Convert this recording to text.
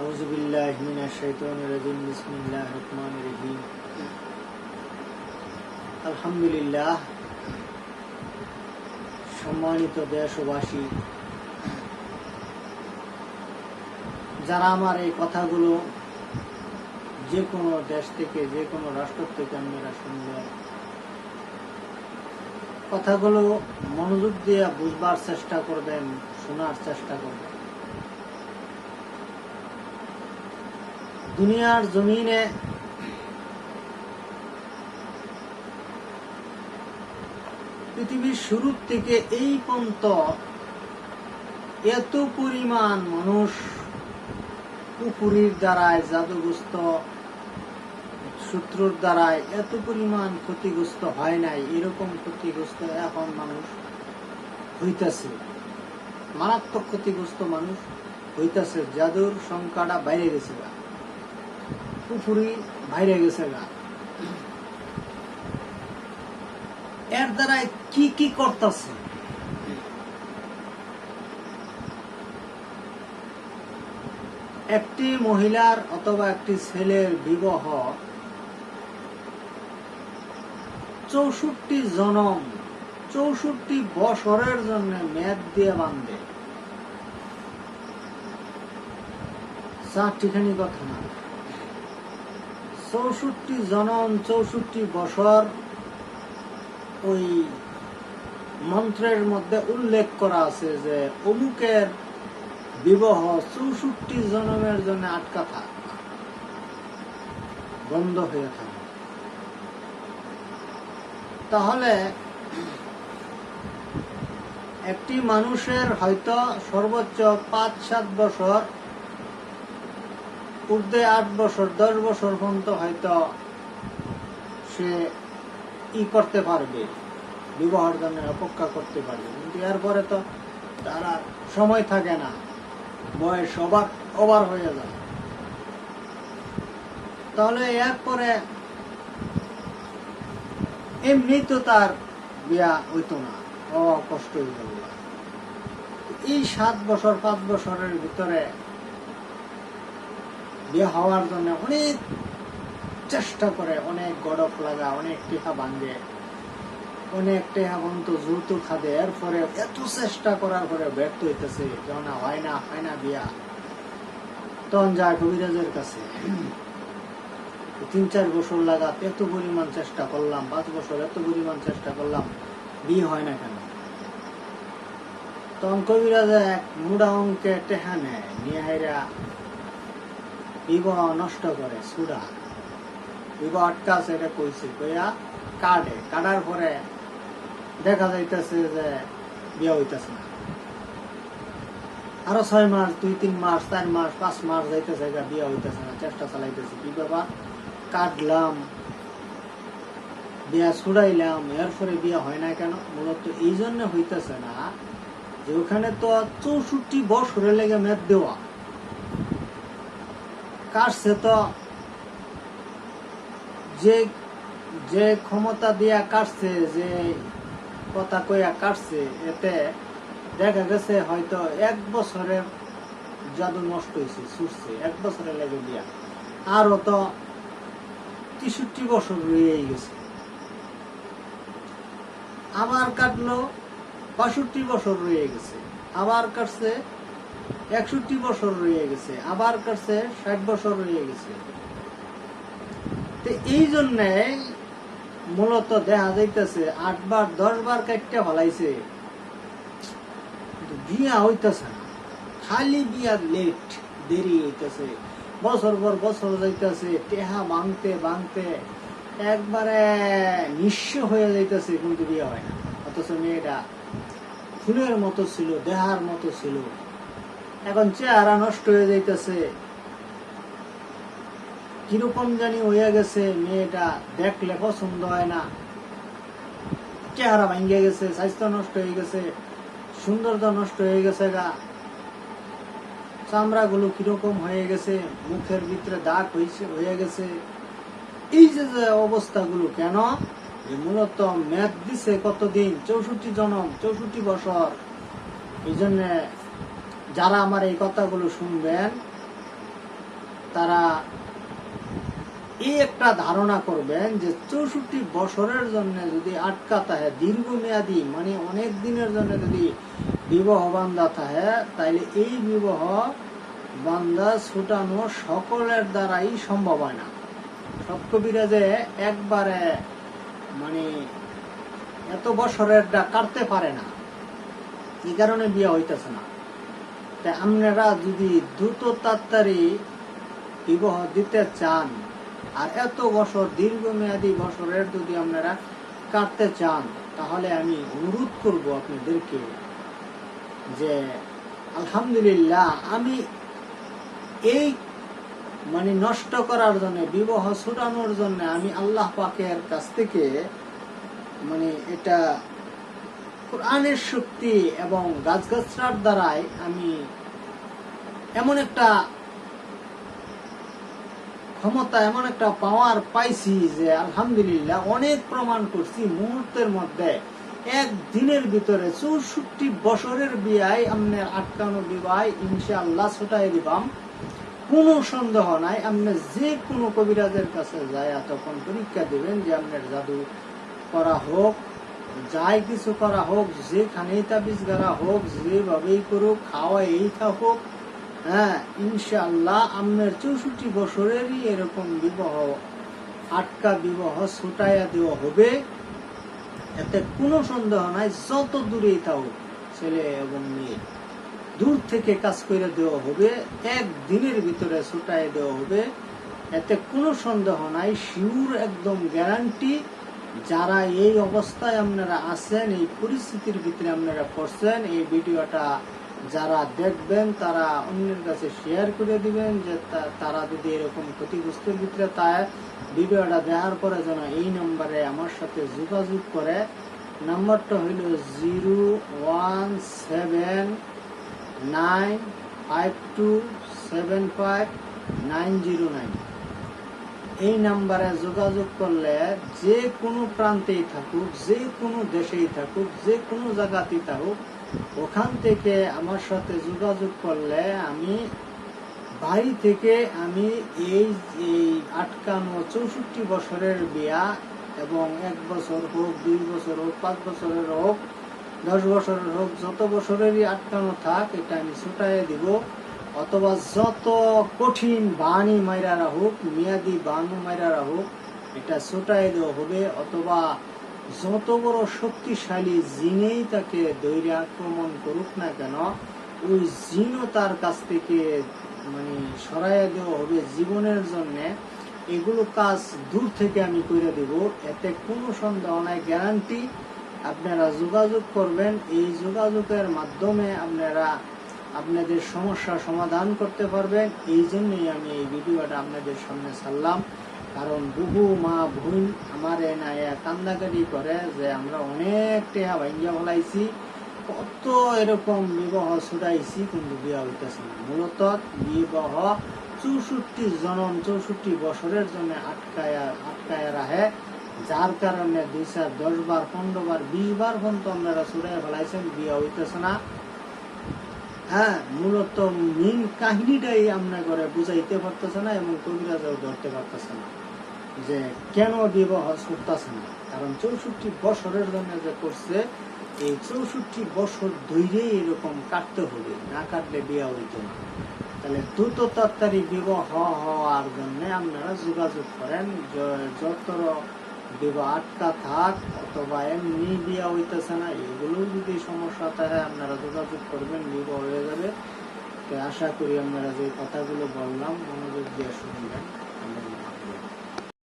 أعوذ بالله من الشيطان الرجيم بسم الله الرحمن الرحيم আলহামদুলিল্লাহ সম্মানিত দেশবাসী যারা আমার এই কথাগুলো যে কোনো দেশ থেকে যে কোনো রাষ্ট্র থেকে আপনারা শুনবেন কথাগুলো মনোযোগ দিয়ে বুঝবার চেষ্টা করবেন শোনার চেষ্টা করবেন দুনিয়ার জমিনে পৃথিবীর শুরুর থেকে এই পর্যন্ত এত পরিমাণ মানুষ পুকুরির দ্বারায়, জাদুগ্রস্ত শত্রুর দ্বারায় এত পরিমাণ ক্ষতিগ্রস্ত হয় নাই, এরকম ক্ষতিগ্রস্ত এখন মানুষ হইতেছে। মারাত্মক ক্ষতিগ্রস্ত মানুষ হইতেছে। জাদুর সংখ্যাটা বাইরে গেছে। পুকুরি বাইরে গেছে গা। এর দ্বারা কি কি করতেছে? একটি মহিলার অথবা একটি ছেলের বিবাহ চৌষট্টি জনম, চৌষট্টি বছরের জন্য মেয়াদ দিয়ে বাঁধবে চারটিখানি কথা না। চৌষট্টি জনম, চৌষট্টি বছর ওই মন্ত্রের মধ্যে উল্লেখ করা আছে যে অমুকের বিবাহ চৌষট্টি জনমের জন্য আটকা থাক, বন্ধ হয়ে থাকে। তাহলে একটি মানুষের হয়তো সর্বোচ্চ পাঁচ সাত বছর ঊর্ধ্বে আট বছর, দশ বছর পর্যন্ত হয়তো সে ই করতে পারবে, বিবাহের জন্য অপেক্ষা করতে পারবে। কিন্তু এরপরে তো তারা সময় থাকে না, বয়স ওভার ওভার হয়ে যায়। তাহলে এরপরে এমনি তো তার বিয়া হইতো না ও কষ্ট হয়ে এই সাত বছর, পাঁচ বছরের ভিতরে বিয়ে হওয়ার জন্য অনেক চেষ্টা করে, অনেক গড়ক লাগা, অনেক টিহা ভাঙে অনেক টিহা পর্যন্ত যৌতুক খাদে। এরপরে এত চেষ্টা করার পরে ব্যর্থ হইতেছে যখন হয় না হয় না বিয়া। তখন যায় কবিরাজের কাছে। তিন চার বছর লাগাত এত পরিমাণ চেষ্টা করলাম, পাঁচ বছর এত পরিমাণ চেষ্টা করলাম, বিয়ে হয় না কেন? তখন কবিরাজে এক মুড়া অঙ্কে টেহা নেয়, নিয়ে বিবাহ নষ্ট করে সুরা বিবাহ আটকা আছে এটা কইছে, কইয়া কাটে। কাটার পরে দেখা যাইতেছে যে বিয়ে হইতেছে না। আরও ছয় মাস, দুই তিন মাস, চার মাস, পাঁচ মাস যাইতেছে এটা বিয়ে হইতেছে না, চেষ্টা চালাইতেছে। কি বাবা? কাটলাম, বিয়া ছুড়াইলাম এরপরে বিয়া হয় না কেন? মূলত এই জন্য হইতেছে না যে ওখানে তো চৌষট্টি বছরে লেগে মেদ দেওয়া। কাটছে তো, যে যে ক্ষমতা দিয়া কাটছে, যে কথা কইয়া কাটছে, এতে দেখা গেছে হয়তো এক বছরের জাদু নষ্ট হয়েছে ছুটছে, এক বছরে লেগে দিয়া। আরও তো তেষট্টি বছর রয়েই গেছে। আবার কাটলো বাষট্টি বছর রয়ে গেছে। আবার কাটছে একষট্টি বছর রয়ে গেছে, আবার কাটছে ষাট বছর রয়ে গেছে। এই জন্যে মূলত দেখা যাইতেছে আটবার দশ বার কাটতে হলাইছে। বিয়া হইতেছে না। খালি বিয়া লেট, দেরি হইতেছে। বছর পর বছর যাইতেছে, টেহা ভাঙতে ভাঙতে একবারে নিঃস্ব হয়ে যাইতেছে, কিন্তু বিয়ে হয় না। অথচ মেয়েটা ফুলের মতো ছিল, দেহার মতো ছিল। এখন চেহারা নষ্ট হয়ে যাইতেছে। কীরকম জানি হয়ে গেছে, মেয়েটা দেখলে পছন্দ হয় না। চেহারা ভাঙ্গে গেছে, স্বাস্থ্য নষ্ট হয়ে গেছে সৌন্দর্য নষ্ট হয়ে গেছে গা। চামড়া গুলো কীরকম হয়ে গেছে, মুখের ভিতরে দাগ হয়েছে হয়ে গেছে। এই যে যে অবস্থাগুলো কেন? মূলত ম্যাথ দিছে কতদিন? চৌষট্টি জনম, চৌষট্টি বছর। এই জন্য যারা আমার এই কথাগুলো শুনবেন, তারা এই একটা ধারণা করবেন যে চৌষট্টি বছরের জন্য যদি আটকা থাকে দীর্ঘমেয়াদী মানে অনেক দিনের জন্য যদি বিবাহ বান্ধা থাকে, তাইলে এই বিবাহ বান্ধা ছুটানো সকলের দ্বারাই সম্ভব হয় না। সব কবিরাজে একবারে মানে এত বছরের কাটতে পারে না। এই কারণে বিয়ে হইতেছে না। তা আপনারা যদি দ্রুত তাড়াতাড়ি বিবাহ দিতে চান, আর এত বছর দীর্ঘমেয়াদী বছরের যদি আপনারা কাটতে চান, তাহলে আমি অনুরোধ করব আপনাদেরকে যে আলহামদুলিল্লাহ আমি এই মানে নষ্ট করার জন্য, বিবাহ ছুটানোর জন্য আমি আল্লাহ পাকের কাছ থেকে মানে এটা কোরআনের শক্তি এবং গাছগাছরার দ্বারাই আমি এমন একটা ক্ষমতা, এমন একটা পাওয়ার পাইছি যে আলহামদুলিল্লাহ অনেক প্রমাণ করছি মুহূর্তের মধ্যে। এক দিনের ভিতরে চৌষট্টি বছরের বিয়ায় আপনার আটকানো বিবাহ ইনশাআল্লাহ ছুটাই দিবাম। কোনো সন্দেহ নাই আপনি যে কোনো কবিরাজের কাছে যায় তখন পরীক্ষা দিবেন যে আপনার জাদু করা হোক। যাই কিছু করা হোক যেখানেই তাবিজ গাড়া হোক, যেভাবেই করুক খাওয়া এই থাকুক। হ্যাঁ ইনশাআল্লাহ আপনার চৌষট্টি বছরেরই এরকম বিবাহ, আটকা বিবাহ ছুটাইয়া দেওয়া হবে। এতে কোনো সন্দেহ নাই, যত দূরেই থাকুক, ছেলে এবং মেয়ে। দূর থেকে কাজ করে দেওয়া হবে, এক দিনের ভিতরে ছুটাই দেওয়া হবে। এতে কোনো সন্দেহ নাই, শিউর একদম গ্যারান্টি যারা এই অবস্থায় আপনারা আছেন, এই পরিস্থিতির ভিতরে আপনারা পড়ছেন, এই ভিডিওটা যারা দেখবেন, তারা অন্যের কাছে শেয়ার করে দিবেন যে তারা যদি এরকম ক্ষতিগ্রস্তের ভিতরে তার ভিডিওটা দেওয়ার পরে যেন এই নম্বরে আমার সাথে যোগাযোগ করে। নাম্বারটা হইল zero one seven nine five two seven five nine zero nine. এই নাম্বারে যোগাযোগ করলে যে কোনো প্রান্তেই থাকুক, যে কোনো দেশেই থাকুক, যে কোনো জায়গাতেই থাকুক, ওখান থেকে আমার সাথে যোগাযোগ করলে আমি বাড়ি থেকে আমি এই এই আটকানো চৌষট্টি বছরের বিয়া এবং এক বছর হোক, দুই বছর হোক, পাঁচ বছরের হোক, দশ বছরের হোক, যত বছরেরই আটকানো থাক, এটা আমি ছুটাইয়ে দিব। অথবা যত কঠিন বাণী মাইরারা হোক মেয়াদি বানু মাইরারা হোক এটা ছুটাই দেওয়া হবে, অথবা যত বড় শক্তিশালী জিনেই তাকে দৈর্য আক্রমণ করুক না কেন, ওই জিনও তার কাছ থেকে মানে সরাইয়া দেওয়া হবে জীবনের জন্য। এগুলো কাজ দূর থেকে আমি করে দেব, এতে কোনো সন্দেহ নাই গ্যারান্টি আপনারা যোগাযোগ করবেন। এই যোগাযোগের মাধ্যমে আপনারা আপনাদের সমস্যা সমাধান করতে পারবেন এই জন্যই আমি এই ভিডিওটা আপনাদের সামনে ছাড়লাম। কারণ বহু মা, বোন আমার এনায়া কান্দাকাটি করে যে আমরা অনেক টেহা ভাঙ্গিয়া ফলাইছি। কত এরকম বিবাহ ছুটাইছি কিন্তু বিয়া হইতেছে না। মূলত বিবাহ চৌষট্টি জনম, চৌষট্টি বছরের জন্য আটকায়া আটকায়া রাখে যার কারণে দুই চার দশ বার, পনেরো বার, বিশ বার পর্যন্ত আপনারা ছুটাই ফেলাইছেন, বিয়া হইতেছে না। হ্যাঁ মূলত মেন কাহিনীটাই আপনার করে বুঝাইতে পারতেছে না এবং কবিরাজও ধরতে পারতেছে না যে কেন বিবাহ ছুটতেছে না। কারণ চৌষট্টি বছরের জন্য যে করছে, এই চৌষট্টি বছর ধৈর্যে এরকম কাটতে হবে, না কাটলে বিয়ে হইতো না। তাহলে দ্রুত তাড়াতাড়ি বিবাহ হওয়ার জন্য আপনারা যোগাযোগ করেন যত বিবাহ আটকা থাক, অথবা এমনি বিয়া হইতেছে না, এগুলোও যদি সমস্যা থাকে, আপনারা যোগাযোগ করবেন বিবাহ হয়ে যাবে। আশা করি আপনারা যে কথাগুলো বললাম, মনোযোগ দিয়ে শুনবেন।